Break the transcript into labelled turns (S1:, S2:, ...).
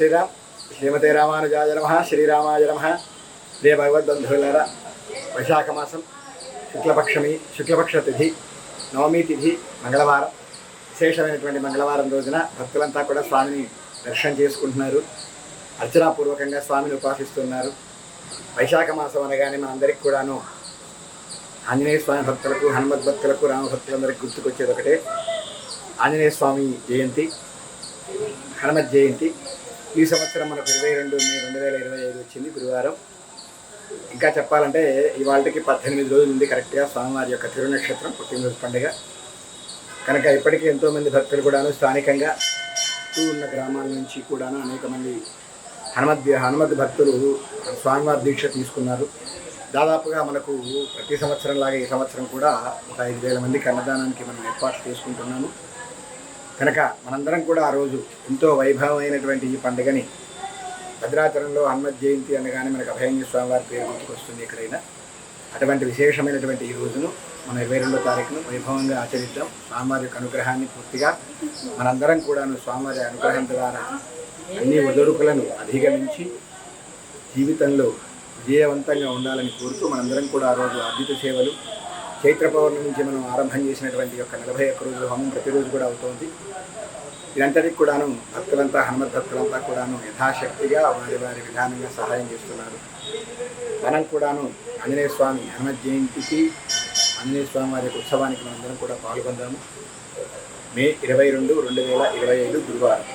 S1: శ్రీరామ్ శ్రీమతే రామానుజాయ నమ శ్రీరామాయ నమ. ప్రియ భగవద్బంధువులారా వైశాఖ మాసం శుక్లపక్షమి శుక్లపక్ష తిథి నవమి తిథి మంగళవారం. విశేషమైనటువంటి మంగళవారం రోజున భక్తులంతా కూడా స్వామిని దర్శనం చేసుకుంటున్నారు. అర్చనాపూర్వకంగా స్వామిని ఉపాసిస్తున్నారు. వైశాఖ మాసం అనగానే మనందరికీ కూడాను ఆంజనేయ స్వామి భక్తులకు హనుమద్ భక్తులకు రామ భక్తులందరికీ గుర్తుకొచ్చేది ఒకటే. ఆంజనేయ స్వామి జయంతి హనుమత్ జయంతి ఈ సంవత్సరం మనకు ఇరవై రెండు మే రెండు వేల ఇరవై ఐదు వచ్చింది గురువారం. ఇంకా చెప్పాలంటే ఇవాళకి పద్దెనిమిది రోజులు ఉంది కరెక్ట్గా స్వామివారి యొక్క తిరునక్షత్రం పుట్టినరోజు పండుగ. కనుక ఇప్పటికీ ఎంతోమంది భక్తులు కూడాను స్థానికంగా ఉన్న గ్రామాల నుంచి కూడాను అనేక మంది హనుమద్ హనుమద్ భక్తులు స్వామివారి దీక్ష తీసుకున్నారు. దాదాపుగా మనకు ప్రతి సంవత్సరం లాగా ఈ సంవత్సరం కూడా ఒక ఐదు వేల మందికి అన్నదానానికి మనం ఏర్పాటు చేసుకుంటున్నాము. కనుక మనందరం కూడా ఆ రోజు ఎంతో వైభవమైనటువంటి ఈ పండుగని భద్రాచలంలో హనుమత్ జయంతి అనగానే మనకు అభయంజ స్వామివారి పేరు గుర్తుకొస్తుంది ఎక్కడైనా. అటువంటి విశేషమైనటువంటి ఈ రోజును మనం ఇరవై రెండో తారీఖును వైభవంగా ఆచరిద్దాం. స్వామివారి యొక్క అనుగ్రహాన్ని పూర్తిగా మనందరం కూడాను స్వామివారి అనుగ్రహం ద్వారా అన్ని ఒదొడుకులను అధిగమించి జీవితంలో విజయవంతంగా ఉండాలని కోరుతూ మనందరం కూడా ఆ రోజు అద్భుత సేవలు చైత్ర పౌర్ణమి నుంచి మనం ఆరంభం చేసినటువంటి యొక్క నలభై ఒక్క రోజుల హోమం ప్రతిరోజు కూడా అవుతోంది. ఇదంతటికి కూడాను భక్తులంతా హనుమత్ భక్తులంతా కూడాను యథాశక్తిగా వారి వారి విధానంగా సహాయం చేస్తున్నారు. మనం కూడాను ఆంజనేయ స్వామి హనుమత్ జయంతికి ఆంజనేయ స్వామి వారి యొక్క ఉత్సవానికి మనందరం కూడా పాల్గొందాము. మే ఇరవై రెండు రెండు వేల ఇరవై ఐదు గురువారం.